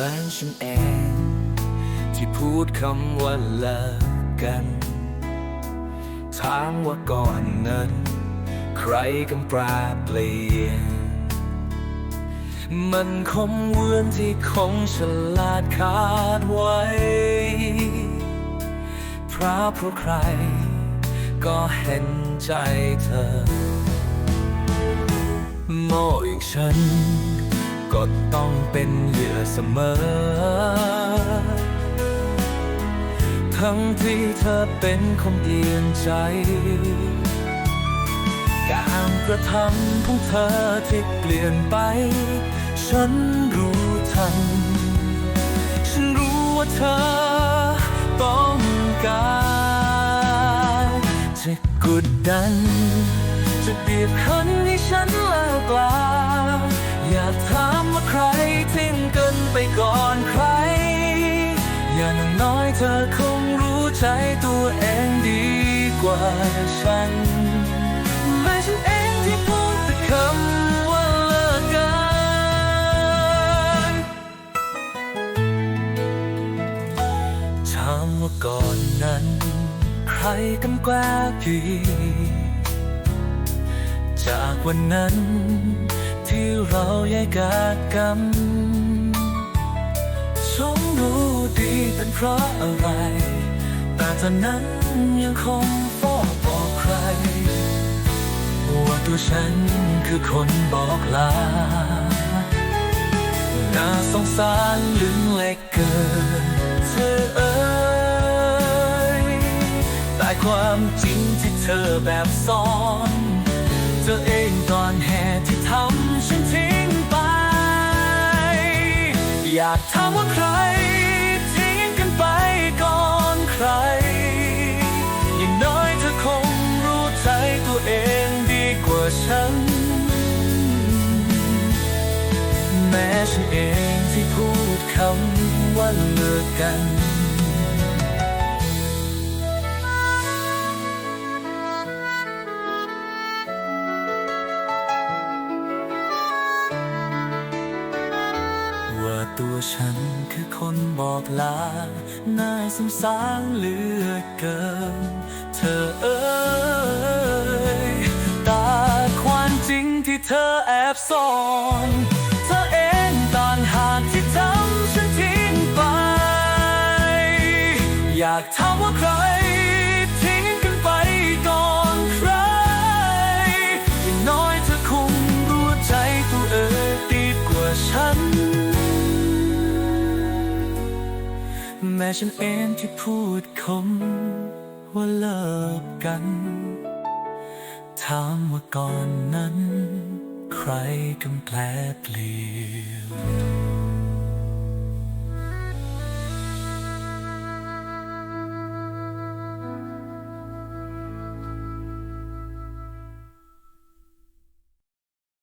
มือนฉันเอง ที่พูดคำว่าเลิกกันถามว่าก่อนนั้น ใครกันปรเปลี่ยน มันคงเวือนที่คงฉลาดขาดไว้เพราะเพราะใคร ก็เห็นใจเธอโง่อีกฉัน ก็ต้องเป็นเหยื่อเสมอ ทั้งที่เธอเป็นคนเอียนใจ การกระทำของเธอที่เปลี่ยนไป ฉันรู้ทัน ฉันรู้ว่าเธอต้องการจะกดดัน จะบียดคันให้ฉันเลิกลาอยากถามว่าทิ้ง ใจตัวเองดีกว่าฉันไม่ฉันเองที่พูดแต่คำว่าเลิกกันถามว่าก่อนนั้น ใครกันกล้ากี่จากวันนั้น ที่เราแยกกันชมรู้ดีเป็นเพราะอะไร ตอนนั้นยังคงเฝ้าบอกใคร ว่าตัวฉันคือคนบอกลา น่าสงสารลึงเล็กเกินเธอเอ่ยแต่ความจริงที่เธอแบบซ่อนเธอเองตอนแห่ที่ทำฉันทิ้งไป อยากถามว่าใคร ฉัน แม้ฉันเองที่พูดคำว่าเลิกกันว่าตัวฉันคือคนบอกลา น่าสงสารเหลือเกิน เธอเอ่ย ซ่อนเธอเองต่างหากที่ทำฉันทิ้งไป อยากถามว่าใคร ทิ้งกันไปก่อนใครอย่างน้อยเธอคงรู้ใจตัวเองดีกว่าฉัน แม้ฉันเองที่พูดคำว่าเลิกกันถามว่าก่อนนั้น ใครกำแพลเปลี่ยน